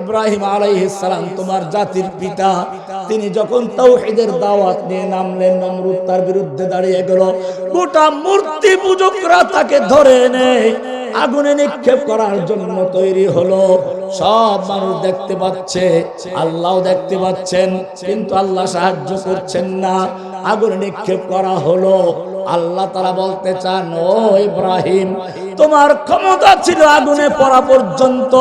ইব্রাহিম আলাইহিসসালাম তোমার জাতির পিতা, তিনি যখন তাওহীদের দাওয়াত নিয়ে নামলেন, নমরুদ তার বিরুদ্ধে দাঁড়িয়ে গেল। গোটা মূর্তি পূজকরা তাকে ধরে এনে আগুনে নিক্ষেপ করার জন্য তৈরি হলো। সব মানুষ দেখতে পাচ্ছে আল্লাহ দেখতে পাচ্ছেন, কিন্তু আল্লাহ সাহায্য করছেন না। আগুনে নিক্ষেপ করা হলো। আল্লাহ তারা বলতে চান, ও ইব্রাহিম তোমার ক্ষমতা ছিল আগুনে পড়া পর্যন্ত,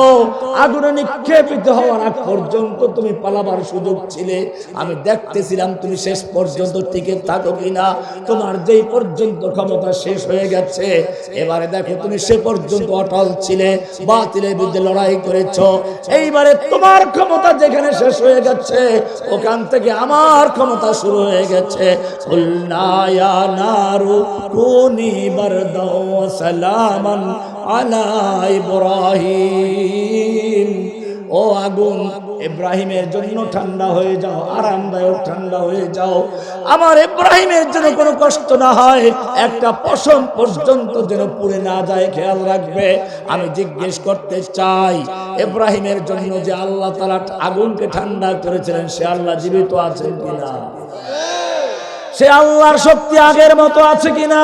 আগুনে নিক্ষেপিত হওয়ার আগ পর্যন্ত তুমি পালাবার সুযোগ ছিলে। আমি দেখতেছিলাম তুমি শেষ পর্যন্ত টিকে থাকো কিনা। তোমার যেই পর্যন্ত ক্ষমতা শেষ হয়ে গেছে, এবারে দেখো তুমি সে পর্যন্ত অটল ছিলে, বাতিলের বিরুদ্ধে লড়াই করেছ। এইবারে তোমার ক্ষমতা যেখানে শেষ হয়ে গেছে, ওখান থেকে আমার ক্ষমতা শুরু হয়ে গেছে। নারু, কুনি বারদাও ওয়া সালামান আলা ইব্রাহিম। ও আগুন, ইব্রাহিমের জন্য ঠান্ডা হয়ে যাও, আরামদায়ক ঠান্ডা হয়ে যাও। আমার ইব্রাহিমের জন্য কোনো কষ্ট না হয়, একটা পশম পর্যন্ত যেন পুড়ে না যায়, খেয়াল রাখবে। আমি জিজ্ঞেস করতে চাই, ইব্রাহিমের জন্য যে আল্লাহ তালা আগুনকে ঠান্ডা করেছিলেন, সে আল্লাহ জীবিত আছেন কিনা? সে আল্লাহর শক্তি আগের মতো আছে কিনা?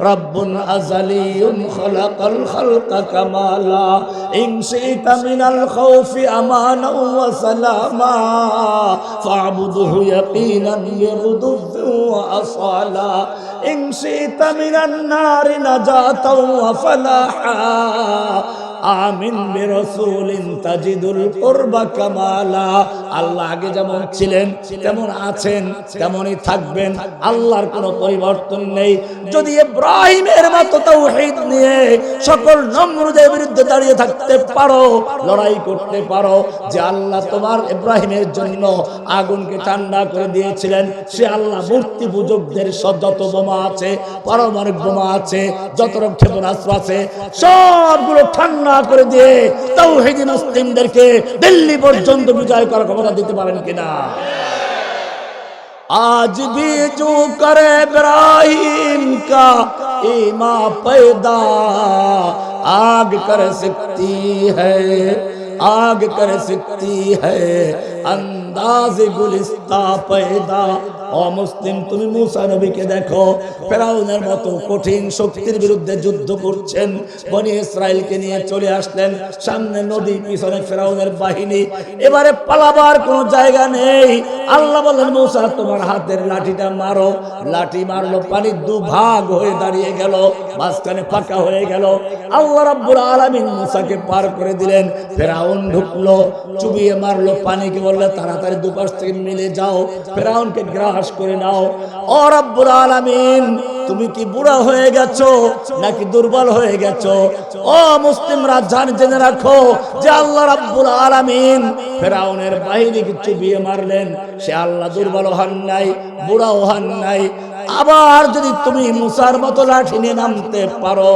رب أزلي خلق الخلق كمالا. إن شئت من الخوف أمانا وسلاما. فاعبده يقينا بغدد وأصالا. إن شئت من النار نجاة وفلاحا. আমিন বিরসুলিন তাজিদুল কুরবা কামালা। আল্লাহ আগে যেমন ছিলেন, তেমন আছেন, তেমনই থাকবেন। আল্লাহর কোনো পরিবর্তন নেই। যদি ইব্রাহিমের মতো তাওহীদ নিয়ে সকল নমরুদের বিরুদ্ধে দাঁড়িয়ে থাকতে পারো, লড়াই করতে পারো, যে আল্লাহ তোমার ইব্রাহিমের জন্য আগুনকে ঠান্ডা করে দিয়েছিলেন, সে আল্লাহ মূর্তি পূজকদের সব যত বোমা আছে, পারমাণবিক বোমা আছে, যত রকম ক্ষেপণাস্ত্র আছে, সবগুলো ঠান্ডা না করে দিয়ে তাও হেদিন মুসলিমদেরকে দিল্লি পর্যন্ত বিজয় করার ক্ষমতা দিতে পারেন কিনা آج بھی جو کرے ابراہیم کا ایماں پیدا آگ کر سکتی ہے آگ کر سکتی ہے انداز گلستہ پیدا অমুসলিম তুমি মুসা নবীকে দেখো। ফেরাউনের মতো কঠিন শক্তির বিরুদ্ধে যুদ্ধ করছেন। বনি ইসরায়েলকে নিয়ে চলে আসলেন। সামনে নদী, পিছনে ফেরাউনের বাহিনী। এবারে পালাবার কোনো জায়গা নেই। আল্লাহ বলেন মুসা, তোমার হাতের লাঠিটা মারো। লাঠি মারলো, পানি দুভাগ হয়ে দাঁড়িয়ে গেল, মাঝখানে ফাঁকা হয়ে গেল। আল্লাহ রাব্বুল আলামিন মুসাকে পার করে দিলেন। ফেরাউন ঢুকলো, চুবিয়ে মারলো, পানিকে বললে, তাড়াতাড়ি দুপাশ থেকে মিলে যাও। ফেরাউনকে গ্রাস করে নাও। ও রব্বুল আলামিন, তুমি কি বুড়া হয়ে গেছো নাকি দুর্বল হয়ে গেছো? ও মুসলিমরা, জান জেনে রাখো যে আল্লাহ রাব্বুল আলামিন ফেরাউনের বাহিনীকে বিয়ে মারলেন? সে আল্লাহ দুর্বল হন নাই, বুড়াও হন নাই। আবার যদি তুমি মুসার মতো লাঠি নিয়ে নামতে পারো,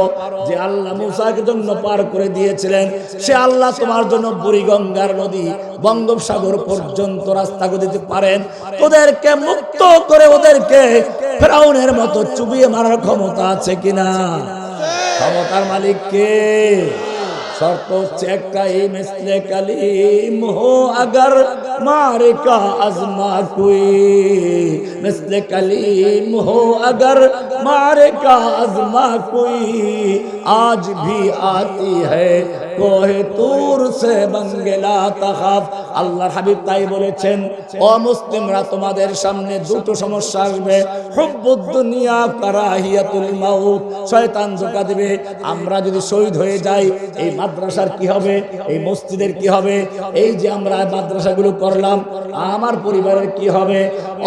যে আল্লাহ মুসাকে জন্য পার করে দিয়েছিলেন, সে আল্লাহ তোমার জন্য বুড়িগঙ্গার নদী, বঙ্গোপসাগর পর্যন্ত রাস্তা করে দিতে পারেন। ওদেরকে মুক্ত করে ওদেরকে ফেরাউনের মতো চুবিয়ে মারার ক্ষমতা আছে কিনা? ক্ষমতার মালিক কে? শর্ত হচ্ছে কালিম, হো আগর আজমা কুই। কালিম, হো আগর আজমা কুই। আজ ভি আতি হ্যায়, কোহে তুর সে বঙ্গেলা তাখাফ। আল্লাহর হাবিব তাই বলেছেন, ও মুসলিমরা, তোমাদের সামনে দুটো সমস্যা আসবে। দুনিয়া কারাহিয়াতুল মাউত, শয়তান ধোকা দিবে। আমরা যদি শহীদ হয়ে যাই, এই মাদ্রাসার কি হবে? এই মসজিদের কি হবে? এই যে আমরা মাদ্রাসাগুলো করলাম, আমার পরিবারের কি হবে?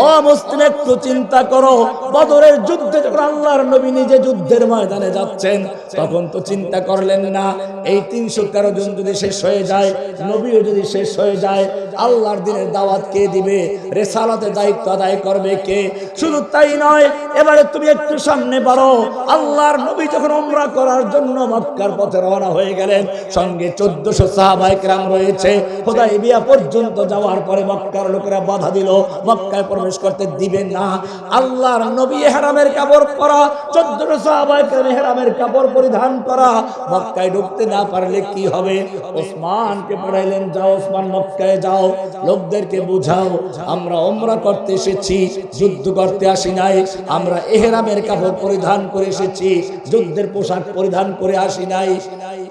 ও মুসলিম একটু চিন্তা করো। বদরের যুদ্ধে যখন আল্লাহর নবী নিজে যুদ্ধের ময়দানে যাচ্ছেন, তখন তো চিন্তা করলেন না, এই তিনশো তেরো জন যদি শেষ হয়ে যায়, নবীও যদি শেষ হয়ে যায় আল্লাহর দিনের দাওয়াত কে দিবে? রেসালাতে দায়িত্ব আদায় করবে কে? শুধু তাই নয়, এবারে তুমি একটু সামনে বাড়ো। আল্লাহর নবী যখন উমরা করার জন্য মক্কার পথে রওনা হয়ে গেলেন, সঙ্গে চোদ্দশো সাহাবাইকরাম রয়েছে। খোদাই বিয়া পর্যন্ত যাওয়ার পরে মক্কার লোকেরা বাধা দিল। মক্কায় প্রবেশ করতে দিবে না। আল্লাহর নবী হেরামের কাপড় পরা, চোদ্দশো সাহাবাইকরাম হেরামের কাপড় পরিধান করা। মক্কায় ঢুকতে না পারলে কি হবে? ওসমানকে পড়াইলেন, যাও ওসমান মক্কায় যাও। লোকদেরকে বুঝাও, আমরা ওমরা করতে এসেছি, যুদ্ধ করতে আসি নাই, আমরা এহেরামের কাপড় পরিধান করে এসেছি, যুদ্ধের পোশাক পরিধান করে আসি নাই।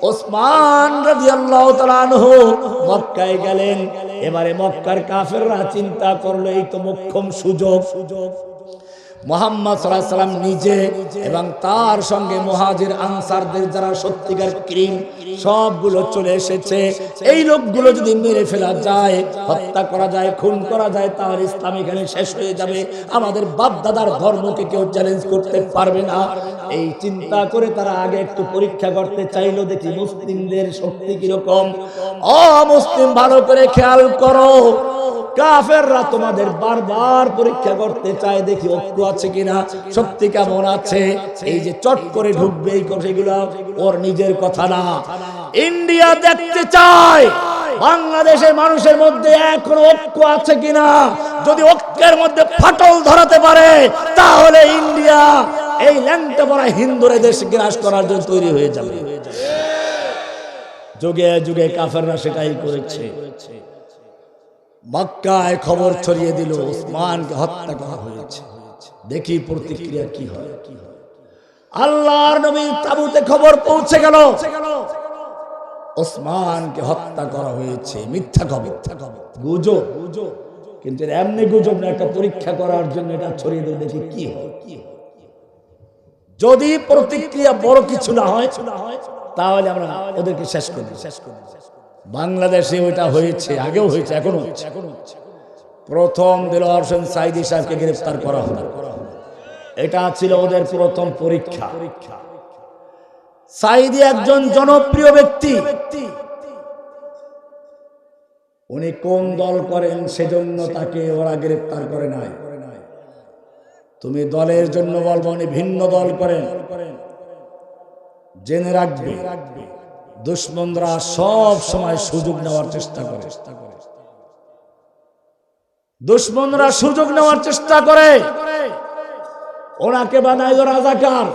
ওসমান রাদিয়াল্লাহু তাআলা আনহু মক্কায় গেলেন, এবারে মক্কার কাফেররা চিন্তা করল, এই তো মোক্ষম সুযোগ সুযোগ। মোহাম্মদ সাল্লাম নিজে এবং তার সঙ্গে মহাজির আনসারদের যারা সত্যিকার ক্রিম, সবগুলো চলে এসেছে। এই লোকগুলো যদি মেরে ফেলা যায়, হত্যা করা যায়, খুন করা যায় তাহলে ইসলাম এখানে শেষ হয়ে যাবে। আমাদের বাপ দাদার ধর্মকে কেউ চ্যালেঞ্জ করতে পারবে না। এই চিন্তা করে তারা আগে একটু পরীক্ষা করতে চাইলো, দেখি মুসলিমদের শক্তি কীরকম। অ, মুসলিম ভালো করে খেয়াল করো। কাফেররা তোমাদের বারবার পরীক্ষা করতে চায়, দেখি ঐক্য আছে কিনা, শক্তি কেমন আছে? এই যে চট করে ঢুকবে এই কথাগুলো, ওর নিজের কথা না। ইন্ডিয়া দেখতে চায়, বাংলাদেশের মানুষের মধ্যে এখনও ঐক্য আছে কিনা? যদি ঐক্যের মধ্যে ফাটল ধরাতে পারে, তাহলে ইন্ডিয়া এই ল্যাংটা পড়া হিন্দুরা দেশ গ্রাস করার জন্য তৈরি হয়ে যাবে। যুগে যুগে কাফেররা সেটাই করেছে। মক্কায় খবর ছড়িয়ে দিল ওসমানকে হত্যা করা হয়েছে। দেখি প্রতিক্রিয়া কি হয়। আল্লাহর নবীর তাবুতে খবর পৌঁছে গেল। ওসমানকে হত্যা করা হয়েছে। মিথ্যা খবর। খবর। গুজব। কিন্তু এমনি গুজব না একটা পরীক্ষা করার জন্য এটা ছড়িয়ে দিল। দেখি কি হয়। কি হয় যদি প্রতিক্রিয়া বড় কিছু না হয় তাহলে আমরা ওদেরকে শেষ করি শেষ করি বাংলাদেশে ওইটা হয়েছে, আগেও হয়েছে এখনও হচ্ছে প্রথম দিলওয়ার হোসেন সাইদি সাহেবকে গ্রেফতার করা হলো। এটা ছিল ওদের প্রথম পরীক্ষা। সাইদি একজন জনপ্রিয় ব্যক্তি। উনি কোন দল করেন সেজন্য তাকে ওরা গ্রেফতার করে নাই। তুমি দলের জন্য বলব উনি ভিন্ন দল করেন। জেনে রাখবে রাখবে। দুশ্মনরা সব সময় সুযোগ নেওয়ার চেষ্টা করে। দুশ্মনরা সুযোগ নেওয়ার চেষ্টা করে। ওনাকে বানাইল রাজাকার।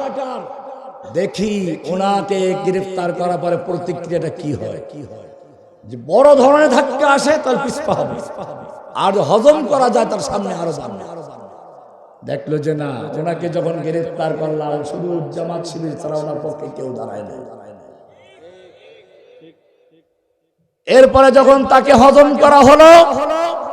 দেখি ওনাকে গ্রেফতার করার পরে প্রতিক্রিয়াটা কি হয়। কি হয় যে বড় ধরনের ধাক্কা আসে, তার পিছপা হবে। আর হজম করা যায় তার সামনে আরও সামনে দেখল যে না ওনাকে যখন গ্রেফতার করলাম, শুধু জামাত শিবির ছাড়া ওনার পক্ষে কেউ দাঁড়ায় না এরপরে যখন তাকে হজম করা হলো